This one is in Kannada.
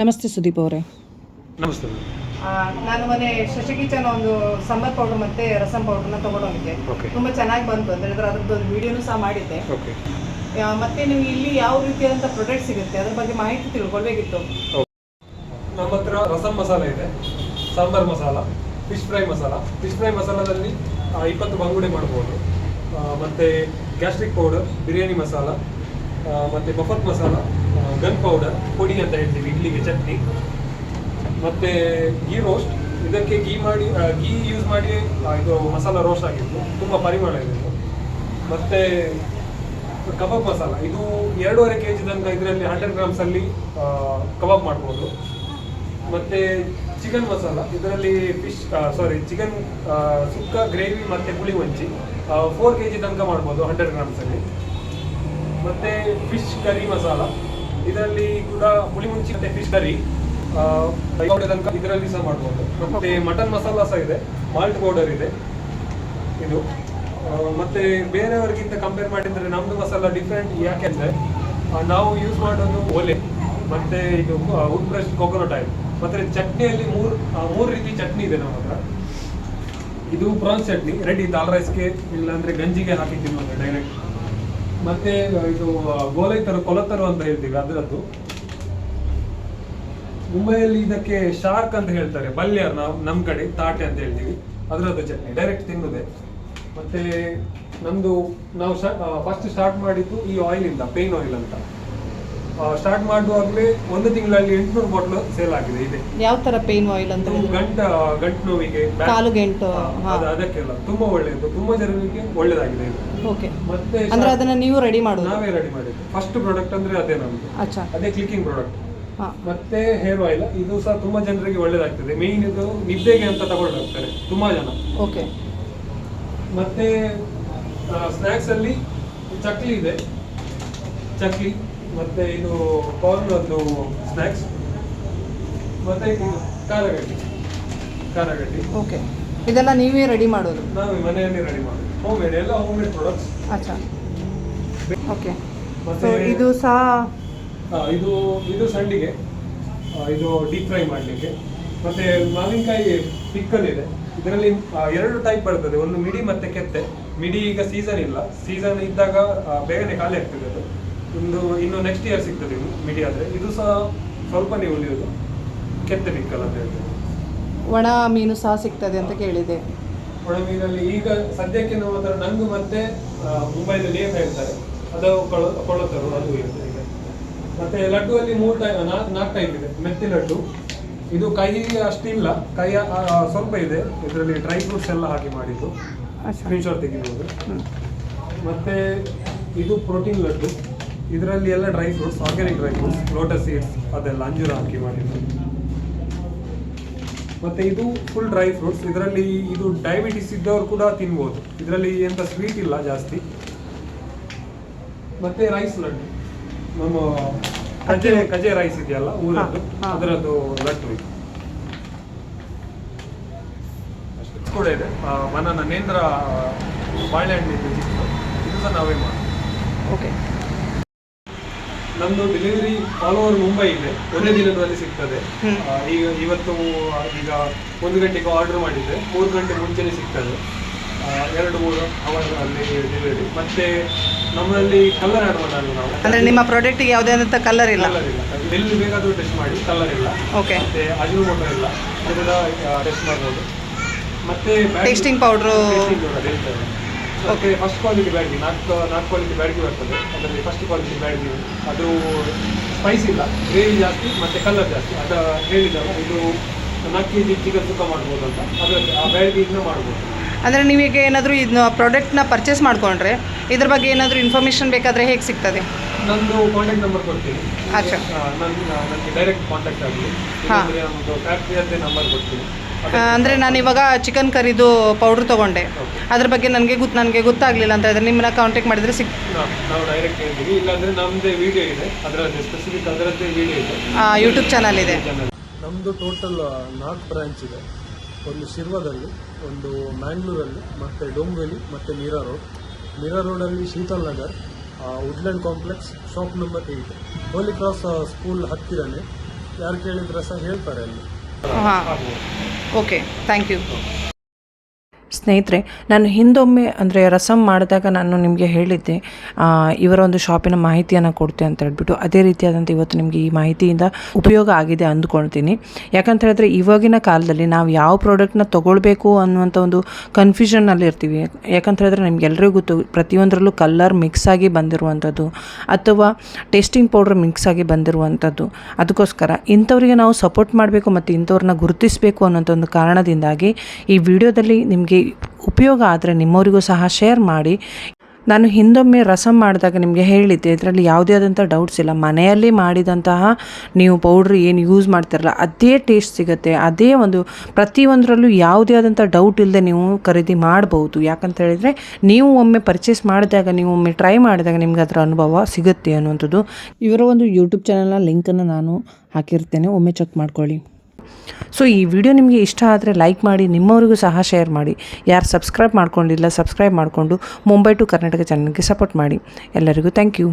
ನಮಸ್ತೆ ಸುದೀಪ್ ಅವರೇ. ನಮಸ್ತೆ ನಾನು ಮೊನ್ನೆ ಶಶಿಕಿಚನ್ ಒಂದು ಸಾಂಬಾರ್ ಪೌಡರ್ ಮತ್ತೆ ರಸಂ ಪೌಡರ್ನ ತಗೊಂಡೋಗಿದ್ದೆ. ತುಂಬಾ ಚೆನ್ನಾಗಿ ಬಂತು ಅಂತ ಹೇಳಿದ್ರೆ ಅದ್ರದ್ದು ಒಂದು ವಿಡಿಯೋನು ಸಹ ಮಾಡಿದ್ದೆ. ಮತ್ತೆ ನೀವು ಇಲ್ಲಿ ಯಾವ ರೀತಿಯಾದಂಥ ಪ್ರೊಡಕ್ಟ್ ಸಿಗುತ್ತೆ? ಅದ್ರ ಬಗ್ಗೆ ಮಾಹಿತಿ ತಿಳ್ಕೊಳ್ಬೇಕಿತ್ತು. ನಮ್ಮ ಹತ್ರ ರಸಂ ಮಸಾಲ ಇದೆ. Sambar masala fish fry masala. Fish fry ಮಸಾಲದಲ್ಲಿ ಇಪ್ಪತ್ತು ಬಂಗುಡೆ ಮಾಡ್ಬೋದು. ಮತ್ತೆ ಗ್ಯಾಸ್ಟ್ರಿಕ್ ಪೌಡರ್ ಬಿರಿಯಾನಿ ಮಸಾಲ ಮತ್ತೆ ಬಫತ್ ಮಸಾಲ. ಗನ್ ಪೌಡರ್ ಪುಡಿ ಅಂತ ಹೇಳ್ತೀವಿ, ಇಡ್ಲಿಗೆ ಚಟ್ನಿ. ಮತ್ತೆ ಗೀ ರೋಸ್ಟ್ ಇದಕ್ಕೆ ಗೀ ಮಾಡಿ ಗೀ ಯೂಸ್ ಮಾಡಿ ಇದು ಮಸಾಲ ರೋಸ್ಟ್ ಆಗಿತ್ತು ತುಂಬ ಪರಿಮಳ ಇದು. ಮತ್ತೆ ಕಬಾಬ್ ಮಸಾಲ, ಇದು ಎರಡೂವರೆ ಕೆ ಜಿ ತನಕ ಇದರಲ್ಲಿ ಹಂಡ್ರೆಡ್ ಗ್ರಾಮ್ಸ್ ಅಲ್ಲಿ ಕಬಾಬ್ ಮಾಡ್ಬೋದು. ಮತ್ತೆ ಚಿಕನ್ ಮಸಾಲ, ಇದರಲ್ಲಿ ಫಿಶ್ ಸಾರಿ ಚಿಕನ್ ಸುಕ್ಕ ಗ್ರೇವಿ ಮತ್ತೆ puli munchi four K G ತನಕ ಮಾಡ್ಬೋದು ಹಂಡ್ರೆಡ್ ಗ್ರಾಮ್ಸಲ್ಲಿ ಮತ್ತೆ ಫಿಶ್ ಕರಿ ಮಸಾಲ. ಇದರಲ್ಲಿ ಕೂಡ ಹುಳಿ ಮುಂಚಿ ಮತ್ತೆ ಫಿಶ್ ಕರಿ ತನಕ ಇದರಲ್ಲಿ ಸಹ ಮಾಡ್ಬೋದು. ಮತ್ತೆ ಮಟನ್ ಮಸಾಲ ಸಹ ಇದೆ ಮಾಲ್ಟ್ ಪೌಡರ್ ಇದೆ ಇದು. ಮತ್ತೆ ಬೇರೆಯವರಿಗಿಂತ ಕಂಪೇರ್ ಮಾಡಿದ್ರೆ ನಮ್ದು ಮಸಾಲ ಡಿಫ್ರೆಂಟ್ ಯಾಕೆಂದ್ರೆ ನಾವು ಯೂಸ್ ಮಾಡೋದು ಒಲೆ ಮತ್ತೆ ಇದು ವುಡ್ ಬ್ರಷ್ ಕೊಕೊನಟ್ ಆಯಿಲ್ ಮತ್ತೆ ಚಟ್ನಿಯಲ್ಲಿ ಮೂರು ಮೂರು ರೀತಿ ಚಟ್ನಿ ಇದೆ ನಮ್ಮ ಹತ್ರ. ಇದು ಪ್ರಾನ್ಸ್ ಚಟ್ನಿ ರೆಡಿ ದಾಲ್ ರೈಸ್ಗೆ ಇಲ್ಲಾಂದ್ರೆ ಗಂಜಿಗೆ ಹಾಕಿ ತಿನ್ನೋದು ಡೈರೆಕ್ಟ್ ಮತ್ತೆ ಇದು ಗೋಲೈತರು ಕೊಲತರು ಅಂತ ಹೇಳ್ತೀವಿ, ಅದರದ್ದು. ಮುಂಬೈಯಲ್ಲಿ ಇದಕ್ಕೆ ಶಾರ್ಕ್ ಅಂತ ಹೇಳ್ತಾರೆ ಬಲ್ಯರ್ ನಾವು ನಮ್ಮ ಕಡೆ, ತಾಟೆ ಅಂತ ಹೇಳ್ತೀವಿ. ಅದರದ್ದು ಚಟ್ನಿ ಡೈರೆಕ್ಟ್ ತಿನ್ನುದೆ. ಮತ್ತೆ ನಮ್ದು ನಾವು ಫಸ್ಟ್ ಸ್ಟಾರ್ಟ್ ಮಾಡಿದ್ದು ಈ ಆಯಿಲ್ ಇಂದ ಪೇನ್ ಆಯಿಲ್ ಅಂತ. ಸ್ಟಾರ್ಟ್ ಮಾಡುವಾಗಲೇ ಒಂದು ತಿಂಗಳಲ್ಲಿ ಎಂಟುನೂರು ಬಾಟ್ಲು ಸೇಲ್ ಆಗಿದೆ ಇದೆ. ಯಾವ ತರ ಪೇನ್ ಆಯಿಲ್ ಅಂತ ಗಂಟ ಗಂಟು ನೋವಿಗೆ back- ಕಾಲು ಗಂಟು, ಹಾ. ಅದು ಅದಕ್ಕೆಲ್ಲ ತುಂಬಾ ಒಳ್ಳೆಯದು ತುಂಬಾ ಜನರಿಗೆ ಒಳ್ಳೆದಾಗಿದೆ ಇದು. ಓಕೆ ಮತ್ತೆ ಅಂದ್ರೆ ಅದನ್ನ ನೀವು ರೆಡಿ ಮಾಡೋದು? ನಾವೇ ರೆಡಿ ಮಾಡಿದ್ದು. ಫಸ್ಟ್ ಪ್ರಾಡಕ್ಟ್ ಅಂದ್ರೆ ಅದೇ ನಮ್ದು. ಅಚ್ಚಾ. ಅದೇ ಕ್ಲಿಕ್ಕಿಂಗ್ ಪ್ರಾಡಕ್ಟ್ ಹಾ. ಮತ್ತೆ ಹೇರ್ ಆಯಿಲ್ ಇದು ಸಹ ತುಂಬಾ ಜನರಿಗೆ ಒಳ್ಳೇದಾಗ್ತದೆ. ಮೇನ್ ಇದು ನಿದ್ದೆಗೆ ಅಂತ ತಗೊಂಡು ಹೋಗ್ತಾರೆ ತುಂಬಾ ಜನ. ಓಕೆ ಮತ್ತೆ ಸ್ನಾಕ್ಸ್ ಅಲ್ಲಿ ಚಕ್ಲಿ ಇದೆ. ಚಕ್ಲಿ. ಮತ್ತೆ ಇದು ಕಾರ್ನ್ ಒಂದು ಸ್ನ್ಯಾಕ್ಸ್ ಮತ್ತೆ ಇದು ಖಾರಗಡ್ಡಿ. ಖಾರಗಡ್ಡಿ. ಓಕೆ ಇದೆಲ್ಲ ನೀವೇ ರೆಡಿ ಮಾಡೋದು? ನಾವು ಮನೆಯಲ್ಲಿ ರೆಡಿ ಮಾಡೋದು. ಹೋಮ್ ಮೇಡ್ ಎಲ್ಲ ಹೋಮ್ ಮೇಡ್ ಪ್ರಾಡಕ್ಟ್ಸ್ ಅಚ್ಚಾ. ಓಕೆ ಸೊ ಮತ್ತೆ ಇದು ಸಹ ಇದು ಇದು ಸಂಡಿಗೆ. ಇದು ಡೀಪ್ ಫ್ರೈ ಮಾಡಲಿಕ್ಕೆ. ಮತ್ತೆ ಮಾವಿನಕಾಯಿ ಪಿಕ್ಕಲ್ ಇದೆ. ಇದರಲ್ಲಿ ಎರಡು ಟೈಪ್ ಬರ್ತದೆ. ಒಂದು ಮಿಡಿ ಮತ್ತೆ ಕೆತ್ತೆ. ಮಿಡಿ ಈಗ ಸೀಸನ್ ಇಲ್ಲ. ಸೀಸನ್ ಇದ್ದಾಗ ಬೇಗನೆ ಖಾಲಿ ಆಗ್ತದೆ ಅದು. ಒಂದು ಇನ್ನು ನೆಕ್ಸ್ಟ್ ಇಯರ್ ಸಿಗ್ತದೆ ಮಿಡಿ ಆದರೆ. ಇದು ಸಹ ಸ್ವಲ್ಪನೇ ಉಳಿಯೋದು. ಕೆತ್ತೆ ಪಿಕ್ಕಲ್ ಅಂತ ಹೇಳ್ತೇವೆ ಒಣ ಮೀನು ಸಹ ಸಿಗ್ತದೆ ಅಂತ ಕೇಳಿದೆ. ಒಣ ಮೀನಲ್ಲಿ ಈಗ ಸದ್ಯಕ್ಕೆ ನಮ್ಮ ಹತ್ರ ನಂಗು ಮತ್ತೆ ಮುಂಬೈನಲ್ಲಿ ಏನ್ ಹೇಳ್ತಾರೆ. ಅದು ಕೊಳ್ಳತರು ಅದು ಇರುತ್ತೆ ಈಗ ಮತ್ತೆ ಲಡ್ಡು ಅಲ್ಲಿ ಮೂರು ಟೈಪ್ ನಾಲ್ಕು ಟೈಪ್ ಇದೆ. ಮೆತ್ತಿ ಲಡ್ಡು. ಇದು ಕೈ ಅಷ್ಟಿಲ್ಲ ಕೈ ಸ್ವಲ್ಪ ಇದೆ. ಇದರಲ್ಲಿ ಡ್ರೈ ಫ್ರೂಟ್ಸ್ ಎಲ್ಲ ಹಾಕಿ ಮಾಡಿದ್ದು. ಸ್ಕ್ರೀನ್ಶಾಟ್ ಸ್ಕ್ರೀನ್ ಶಾಟ್ ತೆಗಿಬೋದು ಮತ್ತೆ ಇದು ಪ್ರೋಟೀನ್ ಲಡ್ಡು. ಇದರಲ್ಲಿ ಎಲ್ಲ dry fruits organic dry fruits lotus seeds ಅದೆಲ್ಲ ಅಂಜೂರ ಹಾಕಿ ಮಾಡಿದ್ದು ಮತ್ತೆ ಇದು ಫುಲ್ ಡ್ರೈ ಫ್ರೂಟ್ಸ್ ಇದರಲ್ಲಿ ಇದು ಡಯಾಬಿಟಿಸ್ ಇದ್ದವರು ಕೂಡ ತಿನ್ಬೋದು. ಇದರಲ್ಲಿ ಎಂತ ಸ್ವೀಟ್ ಇಲ್ಲ ಜಾಸ್ತಿ. ಮತ್ತೆ ರೈಸ್ ಲಡ್ಡು. ನಮ್ಮ ಕಜೆ ಕಜೆ ರೈಸ್ ಇದೆಯಲ್ಲ ಊರದ್ದು. ಅದರದ್ದು ಲಡ್ಡು ಇದು. ಕೂಡ ಇದೆ. ಮನನ ನೇಂದ್ರ ಬಾಳೆಹಣ್ಣು ಇದು ಸಹ ನಾವೇ ಮಾಡೋದು ಓಕೆ ನಮ್ದು ಡೆಲಿವರಿ ಆಲ್ ಓವರ್ ಮುಂಬೈ ಇದೆ. ಒಂದೇ ದಿನದಲ್ಲಿ ಸಿಗ್ತದೆ. ಈಗ ಇವತ್ತು ಈಗ ಒಂದು ಗಂಟೆಗೆ ಆರ್ಡರ್ ಮಾಡಿದ್ರೆ ಮೂರು ಗಂಟೆ ಮುಂಚೆನೆ ಸಿಗ್ತದೆ. ಎರಡು ಮೂರು ಅವರ್ ಅಲ್ಲಿ ಡೆಲಿವರಿ ಮತ್ತೆ ನಮ್ಮಲ್ಲಿ ಕಲರ್ ಆರ್ಡರ್ ಮಾಡಲ್ಲ ನಾವು. ಅಂದ್ರೆ ನಿಮ್ಮ ಪ್ರಾಡಕ್ಟ್ಗೆ ಯಾವುದೇ ಆದಂಥ ಕಲರ್ ಇಲ್ಲ? ಕಲರ್ ಇಲ್ಲ. ಎಲ್ಲಿ ಬೇಕಾದ್ರೂ ಟೆಸ್ಟ್ ಮಾಡಿ ಕಲರ್ ಇಲ್ಲ. ಓಕೆ ಮತ್ತೆ ಅಜಿನೋಮೋಟೊ ಇಲ್ಲ. ಅದೆಲ್ಲ ಟೆಸ್ಟ್ ಮಾಡ್ಬೋದು. ಮತ್ತೆ Tasting powder- okay first quality Byadgi ನಾಲ್ಕು ನಾಲ್ಕು ಕ್ವಾಲಿಟಿ ಬ್ಯಾಡ್ಗಿ ಬರ್ತದೆ. ಅದರಲ್ಲಿ ಫಸ್ಟ್ ಕ್ವಾಲಿಟಿ ಬ್ಯಾಡ್ಗಿ ಅದು ಸ್ಪೈಸ್ ಇಲ್ಲ ಗ್ರೇವಿ ಜಾಸ್ತಿ ಮತ್ತೆ ಕಲರ್ ಜಾಸ್ತಿ. ಅದು ಹೇಳಿದಲ್ಲ ಇದು ನಾಲ್ಕು ಕೆ ಜಿ ಚಿಕನ್ ಸುಕ್ಕ ಮಾಡ್ಬೋದು ಅಂತ. ಅದರಲ್ಲಿ ಆ ಬ್ಯಾಡ್ಗಿಯಿಂದ ಮಾಡ್ಬೋದು. ಅಂದರೆ ನೀವೀಗ ಏನಾದರೂ ಇದನ್ನ ಪ್ರಾಡಕ್ಟ್ನ ಪರ್ಚೇಸ್ ಮಾಡ್ಕೊಂಡ್ರೆ ಇದ್ರ ಬಗ್ಗೆ ಏನಾದರೂ ಇನ್ಫಾರ್ಮೇಷನ್ ಬೇಕಾದರೆ ಹೇಗೆ ಸಿಗ್ತದೆ? ನಂದು ಕಾಂಟ್ಯಾಕ್ಟ್ ನಂಬರ್ ಕೊಡ್ತೀನಿ. ಅಚ್ಚಾ. ನನ್ನ ನನಗೆ ಡೈರೆಕ್ಟ್ ಕಾಂಟ್ಯಾಕ್ಟ್ ಆಗಲಿ. ಹಾ. ನಮ್ಮದು ಫ್ಯಾಕ್ಟ್ರಿಯದ್ದೇ ನಂಬರ್ ಕೊಡ್ತೀನಿ. ಅಂದರೆ ನಾನು ಇವಾಗ ಚಿಕನ್ ಕರಿದು ಪೌಡ್ರ್ ತೊಗೊಂಡೆ. ಅದ್ರ ಬಗ್ಗೆ ನನಗೆ ಗೊತ್ತು ನನಗೆ ಗೊತ್ತಾಗಲಿಲ್ಲ ಅಂತ ಹೇಳಿದ್ರೆ ನಿಮ್ಮನ್ನ ಕಾಂಟ್ಯಾಕ್ಟ್ ಮಾಡಿದರೆ ಸಿಕ್ ನಾವು ಡೈರೆಕ್ಟ್ ಹೇಳ್ತೀವಿ ಇಲ್ಲಾಂದ್ರೆ ನಮ್ಮದೇ ವಿಡಿಯೋ ಇದೆ. ಅದರದ್ದೇ ಸ್ಪೆಸಿಫಿಕ್ ಅದರದ್ದೇ ವಿಡಿಯೋ ಇದೆ. ಯೂಟ್ಯೂಬ್ ಚಾನಲ್ ಇದೆ. ನಮ್ಮದು ಟೋಟಲ್ ನಾಲ್ಕು ಬ್ರಾಂಚ್ ಇದೆ. ಒಂದು ಶಿರ್ವದಲ್ಲಿ ಒಂದು ಮ್ಯಾಂಗ್ಳೂರಲ್ಲಿ ಮತ್ತು ಡೊಂಬೆಲಿ ಮತ್ತು ಮೀರಾ ರೋಡ್. ಮೀರಾ ರೋಡಲ್ಲಿ Sheetal Nagar Woodland complex shop number eight Holy Cross school ಹತ್ತಿರನೇ. ಯಾರು ಕೇಳಿದ್ರೆ ಸಹ ಹೇಳ್ತಾರೆ ಅಲ್ಲಿ. ಓಕೆ ಥ್ಯಾಂಕ್ ಯು ಸ್ನೇಹಿತರೆ, ನಾನು ಹಿಂದೊಮ್ಮೆ ಅಂದರೆ ರಸಮ್ ಮಾಡಿದಾಗ ನಾನು ನಿಮಗೆ ಹೇಳಿದ್ದೆ ಇವರ ಒಂದು ಶಾಪಿನ ಮಾಹಿತಿಯನ್ನು ಕೊಡ್ತೆ ಅಂತ ಹೇಳ್ಬಿಟ್ಟು. ಅದೇ ರೀತಿಯಾದಂಥ ಇವತ್ತು ನಿಮಗೆ ಈ ಮಾಹಿತಿಯಿಂದ ಉಪಯೋಗ ಆಗಿದೆ ಅಂದ್ಕೊಳ್ತೀನಿ. ಯಾಕಂತ ಹೇಳಿದ್ರೆ ಇವಾಗಿನ ಕಾಲದಲ್ಲಿ ನಾವು ಯಾವ ಪ್ರಾಡಕ್ಟ್ನ ತೊಗೊಳ್ಬೇಕು ಅನ್ನುವಂಥ ಒಂದು ಕನ್ಫ್ಯೂಷನ್ನಲ್ಲಿ ಇರ್ತೀವಿ. ಯಾಕಂತ ಹೇಳಿದ್ರೆ ನಿಮಗೆಲ್ಲರಿಗೂ ಗೊತ್ತು, ಪ್ರತಿಯೊಂದರಲ್ಲೂ ಕಲ್ಲರ್ ಮಿಕ್ಸ್ ಆಗಿ ಬಂದಿರುವಂಥದ್ದು ಅಥವಾ ಟೇಸ್ಟಿಂಗ್ ಪೌಡ್ರ್ ಮಿಕ್ಸ್ ಆಗಿ ಬಂದಿರುವಂಥದ್ದು ಅದಕ್ಕೋಸ್ಕರ ಇಂಥವರಿಗೆ ನಾವು ಸಪೋರ್ಟ್ ಮಾಡಬೇಕು ಮತ್ತು ಇಂಥವ್ರನ್ನ ಗುರುತಿಸಬೇಕು ಅನ್ನೋಂಥ ಒಂದು ಕಾರಣದಿಂದಾಗಿ ಈ ವಿಡಿಯೋದಲ್ಲಿ ನಿಮಗೆ ಉಪಯೋಗ ಆದರೆ ನಿಮ್ಮವರಿಗೂ ಸಹ ಶೇರ್ ಮಾಡಿ. ನಾನು ಹಿಂದೊಮ್ಮೆ ರಸಮ್ ಮಾಡಿದಾಗ ನಿಮಗೆ ಹೇಳಿದ್ದೆ, ಇದರಲ್ಲಿ ಯಾವುದೇ ಆದಂಥ ಡೌಟ್ಸ್ ಇಲ್ಲ. ಮನೆಯಲ್ಲಿ ಮಾಡಿದಂತಹ ನೀವು ಪೌಡ್ರ್ ಏನು ಯೂಸ್ ಮಾಡ್ತಿರಲ್ಲ, ಅದೇ ಟೇಸ್ಟ್ ಸಿಗುತ್ತೆ. ಅದೇ ಒಂದು ಪ್ರತಿಯೊಂದರಲ್ಲೂ ಯಾವುದೇ ಆದಂಥ ಡೌಟ್ ಇಲ್ಲದೆ ನೀವು ಖರೀದಿ ಮಾಡ್ಬೋದು. ಯಾಕಂತ ಹೇಳಿದರೆ, ನೀವು ಒಮ್ಮೆ ಪರ್ಚೇಸ್ ಮಾಡಿದಾಗ, ನೀವು ಒಮ್ಮೆ ಟ್ರೈ ಮಾಡಿದಾಗ ನಿಮ್ಗೆ ಅದರ ಅನುಭವ ಸಿಗುತ್ತೆ ಅನ್ನುವಂಥದ್ದು. ಇವರ ಒಂದು ಯೂಟ್ಯೂಬ್ ಚಾನಲ್ನ ಲಿಂಕನ್ನು ನಾನು ಹಾಕಿರ್ತೇನೆ. ಒಮ್ಮೆ ಚೆಕ್ ಮಾಡ್ಕೊಳ್ಳಿ. ಸೊ ಈ ವಿಡಿಯೋ ನಿಮಗೆ ಇಷ್ಟ ಆದರೆ ಲೈಕ್ ಮಾಡಿ, ನಿಮ್ಮವರಿಗೂ ಸಹ ಶೇರ್ ಮಾಡಿ. ಯಾರು ಸಬ್ಸ್ಕ್ರೈಬ್ ಮಾಡ್ಕೊಂಡಿಲ್ಲ ಸಬ್ಸ್ಕ್ರೈಬ್ ಮಾಡಿಕೊಂಡು ಮುಂಬೈ ಟು ಕರ್ನಾಟಕ ಚಾನಲ್ಗೆ ಸಪೋರ್ಟ್ ಮಾಡಿ. ಎಲ್ಲರಿಗೂ ಥ್ಯಾಂಕ್ ಯು